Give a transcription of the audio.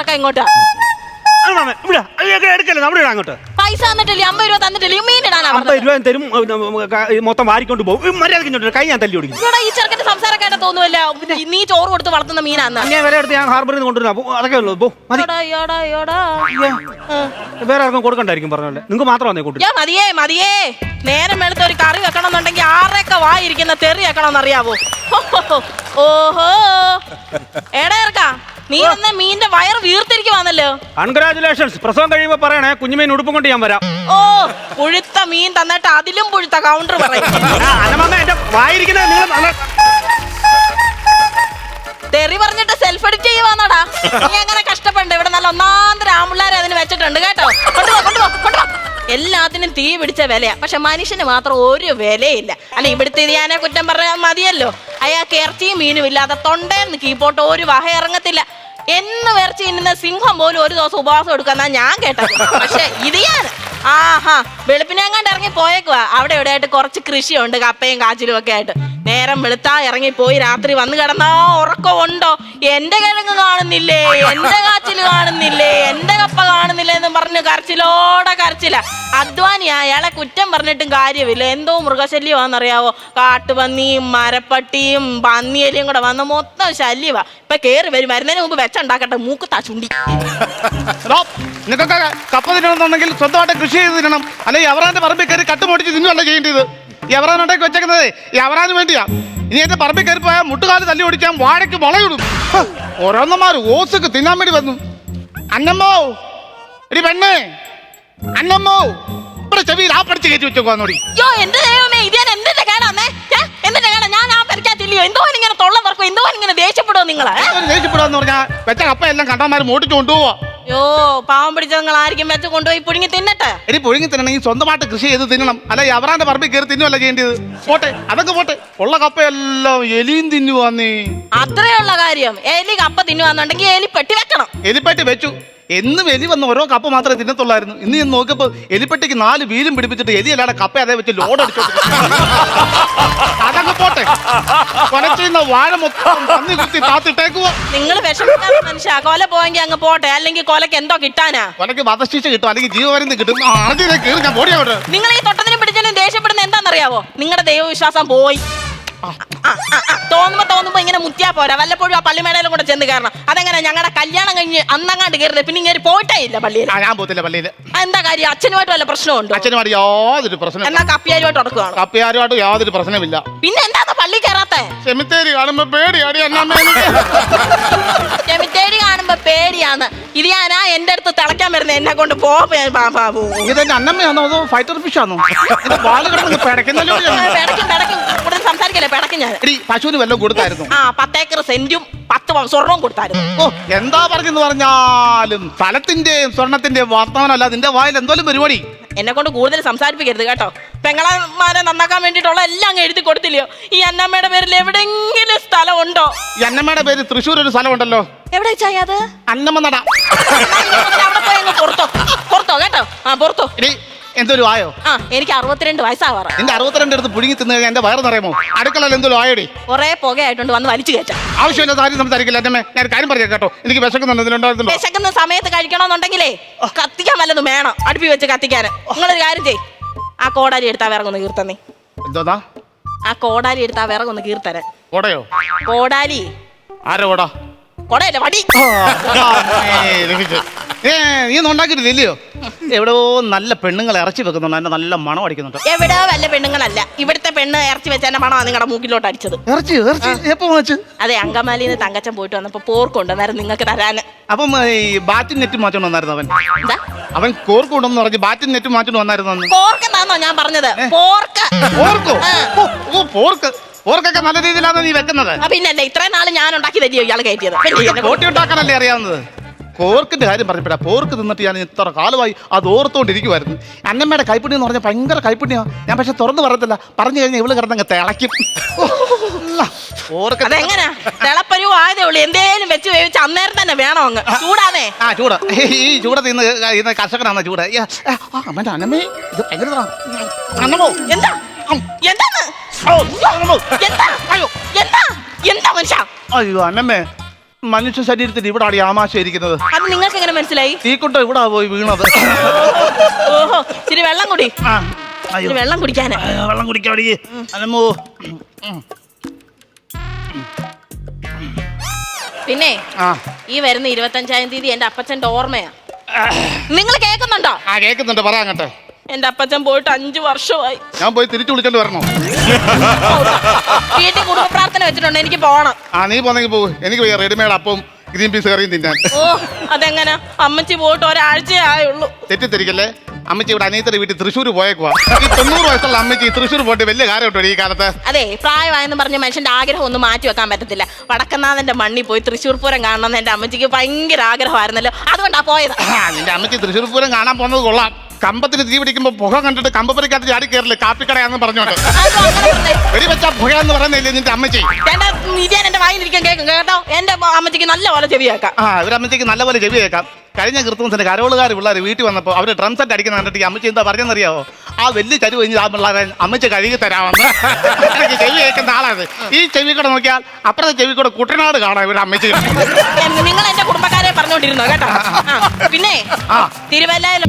ഇറക്കാം ഇങ്ങോട്ട് അങ്ങോട്ട്. പൈസ തന്നിട്ടില്ല? അമ്പത് രൂപ തന്നിട്ടില്ലേ? മീൻ ഇടാനാ അമ്പത് രൂപ തരും മൊത്തം വാരിക്കൊണ്ട് പോകും. മര്യാദ കൈ ഞാൻ തല്ലി ഓടിക്കും. ഈ ചെറുക്കന്റെ സംസാരക്കായിട്ട് തോന്നുമല്ല നീ ചോറ് കൊടുത്ത് വളർത്തുന്ന മീനാന്ന്. ഞാൻ വില എടുത്ത് ഞാൻ ഹാർബറിൽ നിന്ന് കൊണ്ടുവരാം അതൊക്കെ ഉള്ളൂ. പോ. വേറെ ആർക്കും കൊടുക്കണ്ടായിരിക്കും പറഞ്ഞല്ലേ നിങ്ങൾക്ക് മാത്രം കൂട്ടി മതിയേ മതിയേ. നേരം വെളുത്ത ഒരു കറി വെക്കണമെന്നുണ്ടെങ്കിൽ ആറൊക്കെ വായിരിക്കുന്ന തെറി വെക്കണം എന്നറിയാവോ ഓഹോ. എടാ ഇറക്കാ നീ വന്ന മീന്റെ വയറ് വീർത്തിരിക്കുവാന്നല്ലോ. കൺഗ്രാചുലേഷൻസ് പ്രസവം കഴിയുമ്പോ പറയണേ കുഞ്ഞുമീൻ ഉടുപ്പും കൊണ്ട് ഞാൻ വരാം. ഓ പുഴുത്ത മീൻ തന്നിട്ട് അതിലും പുഴുത്ത കൗണ്ടർ പറയും. ആ, അനമാമ എന്റെ വായിരിക്കുന്നത് നിങ്ങൾ നല്ല- തെറി പറഞ്ഞിട്ട് സെൽഫ് എഡിറ്റ് ചെയ്യുവാന്നടാ. നീ അങ്ങനെ കഷ്ടപ്പെടണ്ട? ഇവിടെ നല്ല ഒന്നാന്തര ആമ്പിള്ളേരെ അതിന് വെച്ചിട്ടുണ്ട് കേട്ടോ. കൊണ്ടുപോ കൊണ്ടുപോ കൊണ്ടുപോ. എല്ലാത്തിനും തീ പിടിച്ച വിലയാ. പക്ഷെ മനുഷ്യന് മാത്രം ഒരു വിലയില്ല. അല്ല ഇവിടുത്തെ ഞാനെ കുറ്റം പറഞ്ഞാൽ മതിയല്ലോ. അയാൾക്ക് ഇറച്ചിയും മീനും ഇല്ലാതെ തൊണ്ടേന്ന് കീപോട്ട് ഒരു വഹ ഇറങ്ങത്തില്ല. എന്ന് വരച്ച് തിന്നുന്ന സിംഹം പോലും ഒരു ദിവസം ഉപവാസം എടുക്കാന്നാ ഞാൻ കേട്ടത്. പക്ഷെ ഇത് ഞാൻ. ആഹാ വെളുപ്പിനെങ്ങാണ്ട് ഇറങ്ങി പോയേക്കുവാ. അവിടെ ഇവിടെ ആയിട്ട് കുറച്ച് കൃഷിയുണ്ട് കപ്പയും കാച്ചിലും ഒക്കെ ആയിട്ട്. നേരം വെളുത്താ ഇറങ്ങി പോയി രാത്രി വന്ന് കിടന്നാ ഉറക്കമുണ്ടോ? എന്റെ കിഴങ്ങ് കാണുന്നില്ലേ? എന്റെ കാച്ചിൽ കാണുന്നില്ലേ? എന്റെ കപ്പ കാണുന്നില്ലേ എന്ന് പറഞ്ഞു കരച്ചിലോടെ കരച്ചില. അധ്വാനിയാ അയാളെ കുറ്റം പറഞ്ഞിട്ടും കാര്യമില്ല. എന്തോ മൃഗശല്യമാണെന്നറിയാവോ? കാട്ടുപന്നിയും മരപ്പട്ടിയും പന്നിയലിയും കൂടെ വന്ന് മൊത്തം ശല്യവാ. ഇപ്പൊ കേറി വരും. വരുന്നതിന് മുമ്പ് വെച്ചുണ്ടാക്കട്ടെ മൂക്ക് തച്ചുണ്ടി എടോ, നിങ്ങൾക്കൊക്കെ കപ്പ തിന്നണമെന്നുണ്ടെങ്കിൽ സ്വന്തമായിട്ട് കൃഷി ചെയ്ത് തിന്നണം. അല്ലെങ്കിൽ അവറാന്റെ പറമ്പിൽ കയറി കട്ടുമൊടിച്ച് തിന്നുകൊണ്ട് ചെയ്യേണ്ടത്? ഈ അവറാനുണ്ടാക്കി വെച്ചേക്കുന്നത് ഈ അവറാന് വേണ്ടിയാ. ഇനി എന്റെ പറമ്പിൽ കയറി പോയാൽ മുട്ടുകാൽ തല്ലി ഓടിക്കാൻ വാഴയ്ക്ക് മുളയിടും ഓരോന്നമാർ ഓസുക്ക് തിന്നാൻ വേണ്ടി വന്നു. അന്നമ്മോ എടി പെണ്ണേ അന്നമ്മോ ഇവിടെ ചെവിയിൽ ആ പഠിച്ച് കയറ്റി വെച്ചോന്നോടി നോടി എന്ത് ദൈവമേ ഇത് ഞാൻ എന്തിന്റെ കേടാന്നേ പെരക്കാത്തില്ലയോ എന്തോ ഇങ്ങനെ തൊള്ള തുറക്കും എന്തോ ഇങ്ങനെ ദേഷ്യപ്പെടുവോ നിങ്ങൾ? ദേഷ്യപ്പെടുവാന്ന് പറഞ്ഞാ വെച്ച കപ്പ എല്ലാം കണ്ടമാര് മോട്ടിച്ച് കൊണ്ടുപോവാ. യോ പാവം പിടിച്ച നിങ്ങൾ ആയിരിക്കും വെച്ച് കൊണ്ടുപോയി പുഴുങ്ങി തിന്നട്ടെ? ഇനി പുഴുങ്ങി തിന്നണമെങ്കിൽ സ്വന്തമായിട്ട് കൃഷി ചെയ്ത് തിന്നണം. അല്ല അവരാന്റെ അവറാന്റെ പറമ്പിൽ കയറി തിന്നുവല്ല ചെയ്യേണ്ടത്? പോട്ടെ അതൊക്കെ പോട്ടെ. ഉള്ള കപ്പയെല്ലാം എലിയും തിന്നുവാന്നേ. അത്രയുള്ള കാര്യം. എലി കപ്പ തിന്നുവാന്നുണ്ടെങ്കിൽ എലി പെട്ടി വെക്കണം. എലിപ്പെട്ടി വെച്ചു. എന്നും എലി വന്ന ഓരോ കപ്പ മാത്രമേ തിന്നത്തുള്ളായിരുന്നു. ഇന്ന് ഞാൻ നോക്കിയപ്പോ എലിപ്പെട്ടിക്ക് നാല് വീലും പിടിപ്പിച്ചിട്ട് എലി അല്ലാതെ കപ്പ അതേ വെച്ച് ലോഡ് അടിച്ചു അതൊക്കെ പോട്ടെ. കൊലച്ചുന്ന വാഴ മൊത്തം പന്നി കുത്തി താത്തിട്ടേക്കുവോ? നിങ്ങൾ വിഷമിക്കാത്ത മനുഷ്യ കൊല പോയെങ്കിൽ അങ്ങ് പോട്ടെ. അല്ലെങ്കിൽ കൊലക്ക് എന്തോ കിട്ടാനാ? കൊലക്ക് വധശിക്ഷ കിട്ടും അല്ലെങ്കിൽ ജീവമരുന്ന് കിട്ടും. ആദ്യം കയറി ഞാൻ ഓടിയോട്ട് നിങ്ങൾ ഈ തൊട്ടതിനും പിടിച്ചതിനും ദേഷ്യപ്പെടുന്ന എന്താണെന്നറിയാവോ? നിങ്ങളുടെ ദൈവവിശ്വാസം പോയി. ആ, ആ, ആ, തോന്നുമ്പോ തോന്നുമ്പോ ഇങ്ങനെ മുത്തിയാ പോരാ. വല്ലപ്പോഴും ആ പള്ളിമേടയിലും കൂടെ ചെന്ന് കയറണം. അതെങ്ങനെ? ഞങ്ങളുടെ കല്യാണം കഴിഞ്ഞ് അന്നങ്ങാണ്ട് കയറില്ല. പിന്നെ ഇങ്ങനെ പോയിട്ടേ ഇല്ല പള്ളിയിൽ ആ ഞാൻ പോത്തില്ല പള്ളിയിൽ എന്താ കാര്യം? അച്ഛനുമായിട്ട് വല്ല പ്രശ്നമുണ്ടോ അച്ഛനുമായിട്ട് യാതൊരു പ്രശ്നം എന്നാ കപ്പിയാരുമായിട്ട് ഉടക്കുവാണ് കപ്പിയാരുമായിട്ട് യാതൊരു പ്രശ്നമില്ല പിന്നെ എന്താ പള്ളി കയറാത്തെ? സെമിത്തേരി കാണുമ്പോ പേടിയാടി എന്നാ. ചെമിത്തേരി കാണുമ്പോ പേടിയാണ്. ഇത് ഞാനാ എന്റെ അടുത്ത് തിളക്കാൻ വരുന്നത് എന്നെ കൊണ്ട് പോ പേ- എന്റെ ഇതെന്റെ അന്നമ്മയാണോ അതോ ഫൈറ്റർ ഫിഷ് ആണോ കിടന്ന് പിടയ്ക്കുന്നല്ലോ പിടയ്ക്കും പിടയ്ക്കും. കൂടുതൽ സംസാരിക്കല്ലേ? പിടക്ക് ഞാൻ. എടി പശുവിന് വല്ലതും കൊടുത്തായിരുന്നു. ആ പത്തേക്കർ സെന്റും പത്ത് പവൻ സ്വർണവും കൊടുത്തായിരുന്നു. ഓ എന്താ പറഞ്ഞെന്ന് പറഞ്ഞാലും സ്ഥലത്തിന്റെയും സ്വർണത്തിന്റെയും വർത്തമാനമല്ല നിന്റെ വായിൽ എന്തോലും പരിപാടി. എന്നെ കൊണ്ട് കൂടുതൽ സംസാരിപ്പിക്കരുത് കേട്ടോ. പെങ്ങളമാരെ നന്നാക്കാൻ വേണ്ടിയിട്ടുള്ള എല്ലാം അങ്ങ് എഴുതി കൊടുത്തില്ലയോ? ഈ അന്നമ്മയുടെ പേരിൽ എവിടെയെങ്കിലും സ്ഥലം ഉണ്ടോ ഈ അന്നമ്മയുടെ പേര് തൃശ്ശൂർ ഒരു സ്ഥലമുണ്ടല്ലോ. എവിടെ അത്? അന്നമ്മ നട അവിടെ പോയി അങ്ങ് പുറത്തോ. പുറത്തോ കേട്ടോ? ആ പുറത്തോ. എടി എന്തൊരു ആയോ ആ എനിക്ക് അറുപത്തിരണ്ട് വയസ്സാവാറ നിന്റെ അറുപത്തിരണ്ട് അടുത്ത് പുഴുങ്ങി തിന്നു കഴിഞ്ഞാൽ എന്റെ വയറ് നിറയുമോ? അടുക്കളയിൽ എന്തോലും ആയോടി കുറെ പുകയായിട്ടുണ്ട് വന്ന് വലിച്ചു കയറ്റാം. ആവശ്യമില്ലാത്ത ആരും സംസാരിക്കില്ല എന്നെ ഞാൻ ഒരു കാര്യം പറയാം കേട്ടോ. എനിക്ക് വിശക്കുന്നുണ്ട് വിശക്കുന്ന സമയത്ത് കഴിക്കണമെന്നുണ്ടെങ്കിലേ കത്തിക്കാൻ വല്ലതും വേണം. അടുപ്പി വെച്ച് കത്തിക്കാൻ. നിങ്ങളൊരു കാര്യം ചെയ് ആ കോടാലി എടുത്താ വിറകൊന്ന് കീർത്തന്നേ. എന്തോന്നാ? ആ കോടാലി എടുത്താ വിറകൊന്ന് കീർത്തരാൻ കോടയോ? കോടാലി. ആരോ കോട? കൊടയല്ല വടി. നീ ഒന്നും ഉണ്ടാക്കിയിട്ടില്ലയോ? എവിടെയോ നല്ല പെണ്ണുങ്ങൾ ഇറച്ചി വെക്കുന്നുണ്ട്. അതിന്റെ നല്ല മണം അടിക്കുന്നുണ്ട്. എവിടെ വല്ല പെണ്ണുങ്ങളല്ല. ഇവിടുത്തെ പെണ്ണ് ഇറച്ചി വെച്ചതിന്റെ മണമാണ് നിങ്ങളുടെ മൂക്കിലോട്ട് അടിച്ചത്. ഇറച്ചി ഇറച്ചി. എപ്പോ വാങ്ങിച്ചു? അതെ അങ്കമാലിന്ന് തങ്കച്ചൻ പോയിട്ട് വന്നപ്പോ പോർക്ക് അന്നേരം നിങ്ങൾക്ക് തരാന്. അപ്പം ഈ ബാറ്റും നെറ്റ് മാറ്റണം വന്നായിരുന്നു അവൻ. എന്താ? അവൻ കോർക്ക് ഉണ്ടെന്ന് പറഞ്ഞ് ബാറ്റും നെറ്റ് മാറ്റണം വന്നായിരുന്നു അന്ന് പോർക്കെന്നാന്നോ ഞാൻ പറഞ്ഞത്? പോർക്ക്. പോർക്കോ? ആ. ഓ, ഓ പോർക്ക്. പോർക്കൊക്കെ നല്ല രീതിയിലാണ് നീ വെക്കുന്നത്? ആ, പിന്നല്ലേ ഇത്രയും നാൾ ഞാൻ ഉണ്ടാക്കി തരിയോ ഇയാൾ കയറ്റിയത്? പിന്നെ എന്നെ കോട്ടി ഉണ്ടാക്കാനല്ലേ അറിയാവുന്നത്? പോർക്കിന്റെ കാര്യം പറഞ്ഞപ്പോഴാ പോർക്ക് തിന്നിട്ട് ഞാൻ ഇത്ര കാലമായി അത് ഓർത്തുകൊണ്ടിരിക്കുമായിരുന്നു അന്നമ്മയുടെ കൈപ്പുണ്യം എന്ന് പറഞ്ഞാൽ ഭയങ്കര കൈപ്പുണ്യമാണ് ഞാൻ പക്ഷെ തുറന്നു പറയത്തില്ല. പറഞ്ഞു കഴിഞ്ഞാൽ ഇവൾ കിടന്നങ്ങ് തിളയ്ക്കും. പോർക്ക് അതെങ്ങനാ? തിളപ്പരുവോ ആയതേ ഉള്ളൂ. എന്തേലും വെച്ച് വേവിച്ച് അന്നേരം തന്നെ വേണോ അങ്ങ്. ചൂടാന്നേ. ആ ചൂട്. ഈ ചൂടത്ത് ഇന്ന് ഇന്ന് കർഷകനാണ് ചൂട്. ഏ, ആ, ആ, അമ്മേന്റെ അന്നമ്മേ ഇത് ഭയങ്കര ഇതാ. അന്നമ്മോ എന്താ? എന്താന്ന്? ഓ, അന്നമ്മോ. എന്താ? അയ്യോ എന്താ എന്താ മനുഷ്യ? അയ്യോ അന്നമ്മേ മനുഷ്യ ശരീരത്തിൽ ഇവിടാണ് ഈ ആമാശ ഇരിക്കുന്നത്. അത് നിങ്ങൾക്ക് എങ്ങനെ മനസ്സിലായി തീക്കുട്ട ഇവിടെ പോയി വീണത്. ഓഹോ ഇച്ചിരി വെള്ളം കുടി. ആ, അയ്യോ. ഇച്ചിരി വെള്ളം കുടിക്കാനാ. വെള്ളം കുടിക്കാടി അലമോ. പിന്നെ ആ. ഈ വരുന്ന ഇരുപത്തഞ്ചാം തീയതി എന്റെ അപ്പച്ചന്റെ ഓർമ്മയാ. നിങ്ങൾ കേൾക്കുന്നുണ്ടോ? ആ കേൾക്കുന്നുണ്ട്. പറയാ അങ്ങട്ടെ. എന്റെ അപ്പച്ചൻ പോയിട്ട് അഞ്ചു വർഷമായി. ഞാൻ പോയി തിരിച്ചു വിളിച്ചോണ്ട് വരണോ? വീട്ടിൽ കുടുംബ പ്രാർത്ഥന വെച്ചിട്ടുണ്ട് എനിക്ക് പോണം. ആ നീ പോന്നെങ്കിൽ പോകും എനിക്ക് വയ്യ റെഡിമേഡ് അപ്പം ഗ്രീൻ പീസ് കറിയും തിന്നാൻ. ഓ അതെങ്ങനെ? അമ്മച്ചി പോയിട്ട് ഒരാഴ്ചയേ ആയുള്ളൂ. തെറ്റിദ്ധരിക്കല്ലേ? അമ്മച്ചി ഇവിടെ അനിയത്തിന്റെ വീട്ടിൽ തൃശ്ശൂർ പോയേക്കുവാ. ഈ തൊണ്ണൂറ് വയസ്സുള്ള അമ്മച്ചി തൃശ്ശൂർ പോയിട്ട് വലിയ കാര്യമുണ്ടോ ഈ കാലത്ത്? അതെ പ്രായമായെന്ന് പറഞ്ഞ മനുഷ്യന്റെ ആഗ്രഹം ഒന്നും മാറ്റി വെക്കാൻ പറ്റത്തില്ല. വടക്കനാഥന്റെ മണ്ണിൽ പോയി തൃശ്ശൂർ പൂരം കാണണം എന്റെ അമ്മച്ചിക്ക് ഭയങ്കര ആഗ്രഹമായിരുന്നല്ലോ. അതുകൊണ്ടാ പോയത്. നിന്റെ അമ്മച്ചി തൃശ്ശൂർ പൂരം കാണാൻ പോകുന്നത് കൊള്ളാം. കമ്പത്തിന് തീ പിടിക്കുമ്പോ പുക കണ്ടിട്ട് കമ്പപ്പുരക്കകത്ത് ചാടി കയറില്ല കാപ്പിക്കടയാന്ന് പറഞ്ഞോണ്ട്. വെടി വെച്ച പുക എന്ന് പറയുന്നില്ലേ നിന്റെ അമ്മച്ചി? എന്റെ വായിലിരിക്കാൻ കേൾക്കും കേട്ടോ? എന്റെ അമ്മച്ചിക്ക് നല്ല പോലെ ചെവിയാക്കാം ആ ഇവരമ്മച്ചിക്ക് നല്ലപോലെ ചെവി കേൾക്കാം. കഴിഞ്ഞ ക്രിസ്മസിന് കരോളുകാർ പിള്ളേർ വീട്ടിൽ വന്നപ്പോൾ അവർ ഡ്രം സെറ്റ് അടിക്കുന്ന കണ്ടിട്ട് ഈ അമ്മച്ചി എന്താ പറഞ്ഞെന്നറിയാവോ? ആ വലിയ ചരി കഴിഞ്ഞ് ആ പിള്ളേരെ അമ്മച്ചി കഴുകി തരാമെന്ന്. എനിക്ക് ചെവി കേൾക്കുന്ന ആളാണ്. ഈ ചെവി കൂടെ നോക്കിയാൽ അപ്പുറത്തെ ചെവി കൂടെ കുട്ടനാട് കാണാം ഇവരുടെ അമ്മച്ചി. നിങ്ങൾ എന്റെ കുടുംബക്കാരെ പറഞ്ഞോണ്ടിരുന്നോ കേട്ടോ? ആ, പിന്നെ ആ. തിരുവല്ലയിൽ